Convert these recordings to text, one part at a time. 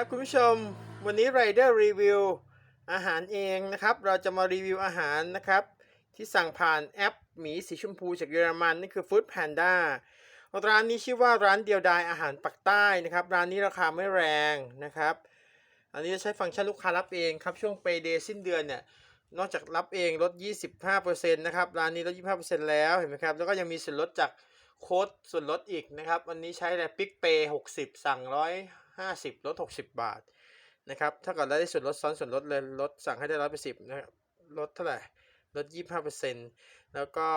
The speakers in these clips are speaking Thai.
ครับคุณผู้ชมวันนี้ไรเดอร์รีวิวอาหารเองนะครับ เราจะมารีวิวอาหารนะครับ ที่สั่งผ่านแอปหมีสีชมพูจากเยอรมันนี่คือ Food Panda ร้านนี้ชื่อว่าร้านเดียวดายอาหารปักใต้นะครับ ร้านนี้ราคาไม่แรงนะครับ อันนี้จะใช้ฟังก์ชันลูกค้ารับเองครับ ช่วง Payday สิ้นเดือนเนี่ยนอกจากรับเองลด 25%นะครับ ร้านนี้ลด 25%แล้วเห็นไหมครับ แล้วก็ยังมีส่วนลดจากโค้ดส่วนลดอีกนะครับ วันนี้ใช้อะไรปิ๊กเปย์60 สั่ง 50ลด60 บาทนะครับถ้าเกิดได้ส่วนลดซ้อนส่วนลดเลยลดสั่งให้ได้110นะครับลดเท่าไหร่ลด25%แล้วก็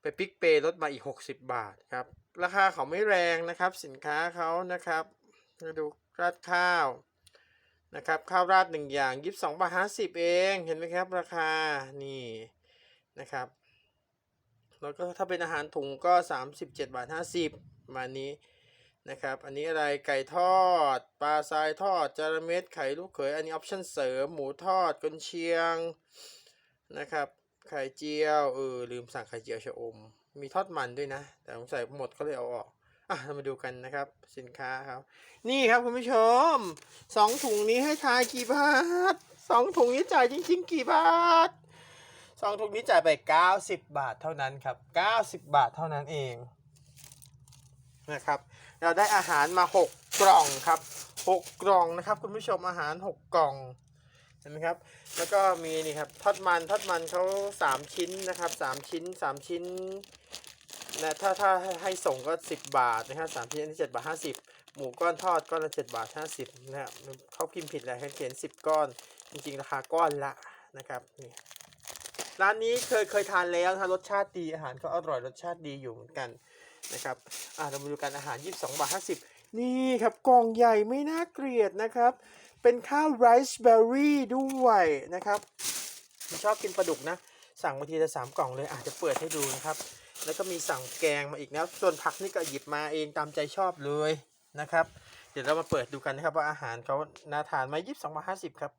ไปปิกเปย์ลดมาอีก 60 บาทครับราคาเขาไม่แรงนะครับสินค้าเขานะครับมาดูราดข้าวนะครับข้าวราดหนึ่งอย่างยี่สิบสองบาทห้าสิบเองเห็นไหมครับราคานี่นะครับแล้วก็ถ้าเป็นอาหารถุงก็สามสิบเจ็ดบาทห้าสิบประมาณนี้ นะครับ อันนี้อะไรไก่ทอด ปลาทรายทอดจาระเม็ดไข่ลูกเขย อันนี้ออปชั่นเสริม หมูทอดกุนเชียงนะครับ ไข่เจียวเออลืมสั่งไข่เจียวชะอม มีทอดมันด้วยนะ แต่สงสัยหมดก็เลยเอาออกอะเรามาดูกันนะครับสินค้าครับ นี่ครับคุณผู้ชมสองถุงนี้ให้ทายกี่บาทสองถุงนี้จ่ายจริงๆกี่บาทสองถุงนี้จ่ายไปเก้าสิบบาทเท่านั้นครับเก้าสิบบาทเท่านั้นเอง นะครับ เราได้อาหารมาหกกล่องครับหกกล่องนะครับ คุณผู้ชมอาหารหกกล่องเห็นไหมครับ แล้วก็มีนี่ครับทอดมันทอดมันเขาสามชิ้นนะครับสามชิ้นสามชิ้นนะถ้าถ้าให้ส่งก็สิบบาทนะครับสามชิ้นอันนี้เจ็ดบาทห้าสิบหมูก้อนทอดก้อนละเจ็ดบาทห้าสิบนะครับเขาพิมพ์ผิดแหละเขาเขียนสิบก้อน จริงๆ ราคาก้อนละนะครับนี่ ร้านนี้เคยเคยทานแล้วนะรสชาติดีอาหารก็อร่อยรสชาติดีอยู่เหมือนกันนะครับอ่าเรามาดูกันอาหาร 22 บาท 50 นี่ครับกล่องใหญ่ไม่น่าเกลียดนะครับ เป็นข้าวไรซ์เบอร์รี่ด้วยนะครับผมชอบกินปลาดุกนะ สั่งมาทีละสามกล่องเลยอาจจะเปิดให้ดูนะครับ แล้วก็มีสั่งแกงมาอีกแล้วส่วนผักนี่ก็หยิบมาเองตามใจชอบเลยนะครับ เดี๋ยวเรามาเปิดดูกันนะครับว่าอาหารเขาน่าทานไหมยี่สิบสองบาทห้าสิบครับ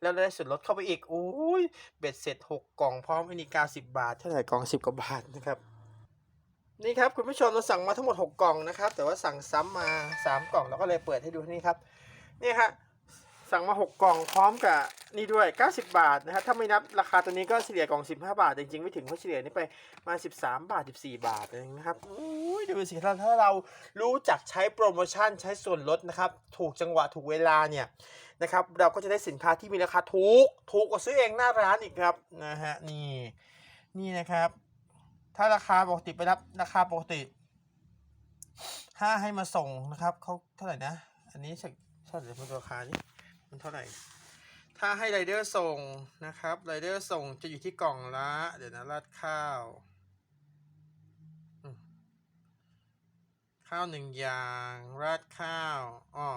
แล้วได้ส่วนลดเข้าไปอีกโอ้ยเบ็ดเสร็จหกกล่องพร้อมอินนี้เก้าสิบบาทเท่าไหร่กล่องสิบกว่าบาทนะครับนี่ครับคุณผู้ชมเราสั่งมาทั้งหมดหกกล่องนะครับ แต่ว่าสั่งซ้ำมาสามกล่องเราก็เลยเปิดให้ดูนี่ครับนี่ครับ สั่งมา 6 กล่องพร้อมกับนี่ด้วย 90 บาทนะครับถ้าไม่นับราคาตัวนี้ก็เฉลี่ยกล่อง 15 บาท จริงๆ ไม่ถึงเพราะเฉลี่ยนี่ไปมา 13 บาท 14 บาทเองนะครับอุ้ยดูสิถ้าถ้าเรารู้จักใช้โปรโมชั่นใช้ส่วนลดนะครับ ถูกจังหวะถูกเวลาเนี่ยนะครับ เราก็จะได้สินค้าที่มีราคาถูก ถูกกว่าซื้อเองหน้าร้านอีกครับนะฮะนี่นี่นะครับ ถ้าราคาปกติไปรับราคาปกติถ้าให้มาส่งนะครับเขาเท่าไหร่นะ อันนี้สักเท่าไหร่มันราคานี้ มันเท่าไหร่ ถ้าให้ไรเดอร์ส่งนะครับไรเดอร์ส่งจะอยู่ที่กล่องละ เดี๋ยวนะราดข้าว ข้าวหนึ่งอย่าง ราดข้าวอ๋อ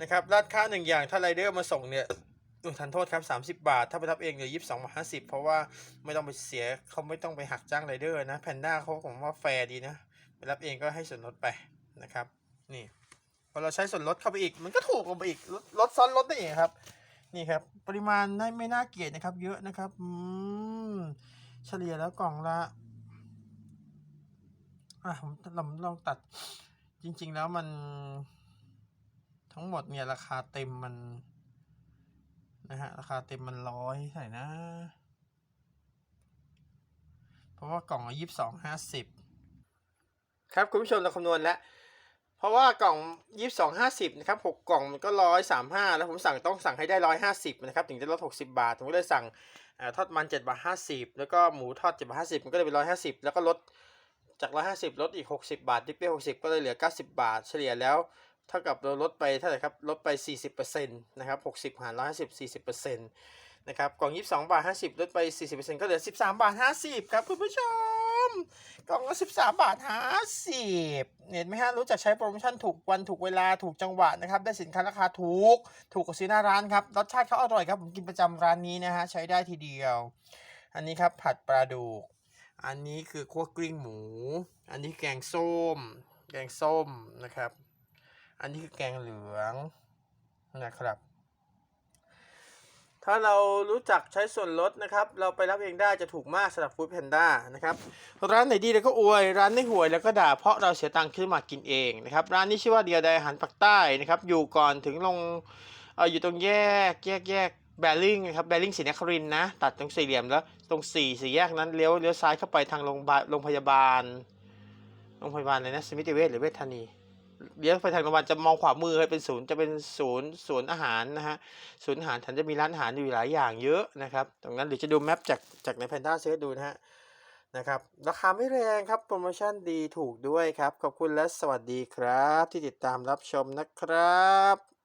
นะครับราดข้าวหนึ่งอย่างถ้าไรเดอร์มาส่งเนี่ยทันโทษครับ 30 บาท ถ้าไปรับเองเหลือยี่สิบสองบาทห้าสิบเพราะว่าไม่ต้องไปเสียเขาไม่ต้องไปหักจ้างไรเดอร์นะแพนด้าเขาผมว่าแฟร์ดีนะ ไปรับเองก็ให้ส่วนลดไปนะครับ นี่ อเราใช้ส่วนลดเข้าไปอีก มันก็ถูกลงไปอีกลดลดซ้อนลดได้อีกครับ นี่ครับ ปริมาณได้ไม่น่าเกลียดนะครับ เยอะนะครับอืมเฉลี่ยแล้วกล่องละอะผมลองลองตัด จริง ๆ แล้วมัน ทั้งหมดเนี่ยราคาเต็มมัน นะฮะ ราคาเต็มมันร้อยเท่นะ เพราะว่ากล่องละยี่สิบสองห้าสิบครับ คุณผู้ชมเราคำนวณแล้ว ราะว่ากล่องยี่สิบสองห้าสิบนะครับหกกล่องมันก็ร้อยสามห้าแล้วผมสั่งต้องสั่งให้ได้ร้อยห้าสิบนะครับถึงจะลดหกสิบาท ผมก็เลยสั่งอทอดมันเจ็ดบาทห้าสิบแล้วก็หมูทอดเจ็ดบาทห้าสิบมันก็เลยเป็นร้อยห้าสิบแล้วก็ลดจากร้อยห้าสิบลดอีกหกสิบาทดิปเปี้หกสิบก็เลยเหลือเก้าสิบาท เฉลี่ยแล้วเท่ากับเราลดไปเท่าไหร่ครับลดไปสี่สิบเปอร์เซ็นต์นะครับหกสิบหารร้อยห้าสิบสี่สิบเปอร์เซ็นต์นะครับกล่องยี่สิบสองบาทห้าสิบลดไปสี่สิบเปอร์เซ็นต์ก็เหลือสิบสามบาทห้าสิบครับคุณผู้ชม กล่องละสิบสามบาทห้าสิบเห็นไหมฮะ รู้จักใช้โปรโมชั่นถูกวันถูกเวลาถูกจังหวะนะครับ ได้สินค้าราคาถูก ถูกกว่าซื้อหน้าร้านครับ รสชาติเขาอร่อยครับ ผมกินประจำร้านนี้นะฮะ ใช้ได้ทีเดียว อันนี้ครับผัดปลาดุก อันนี้คือคั่วกลิ้งหมู อันนี้แกงส้ม แกงส้มนะครับ อันนี้คือแกงเหลืองนะครับ ถ้าเรารู้จักใช้ส่วนลดนะครับ เราไปรับเองได้จะถูกมากสำหรับฟู้ดแพนด้านะครับ ร้านไหนดีเราก็อวย ร้านไหนห่วยแล้วก็ด่าเพราะเราเสียตังค์ขึ้นมากินเองนะครับ ร้านนี้ชื่อว่าเดียดายอาหารปักใต้นะครับ อยู่ก่อนถึงลงเอออยู่ตรงแยกแยกแยกแบริ่งนะครับแบริ่งศรีนครินนะ ตัดตรงสี่เหลี่ยมแล้วตรงสี่สี่แยกนั้นเลี้ยวเลี้ยวซ้ายเข้าไปทางโรงพยาบาลโรงพยาบาลโรงพยาบาลอะไรนะสมิติเวชหรือเวชธานี เลี้ยวไปทางโรงพยาบาลจะมองขวามือเลยเป็นศูนย์จะเป็นศูนย์ศูนย์อาหารนะฮะศูนย์อาหารฉันจะมีร้านอาหารอยู่หลายอย่างเยอะนะครับตรงนั้นหรือจะดูแมปจากจากในแพนด้าเซิร์ชดูนะฮะนะครับราคาไม่แรงครับ โปรโมชั่นดีถูกด้วยครับ ขอบคุณและสวัสดีครับ ที่ติดตามรับชมนะครับ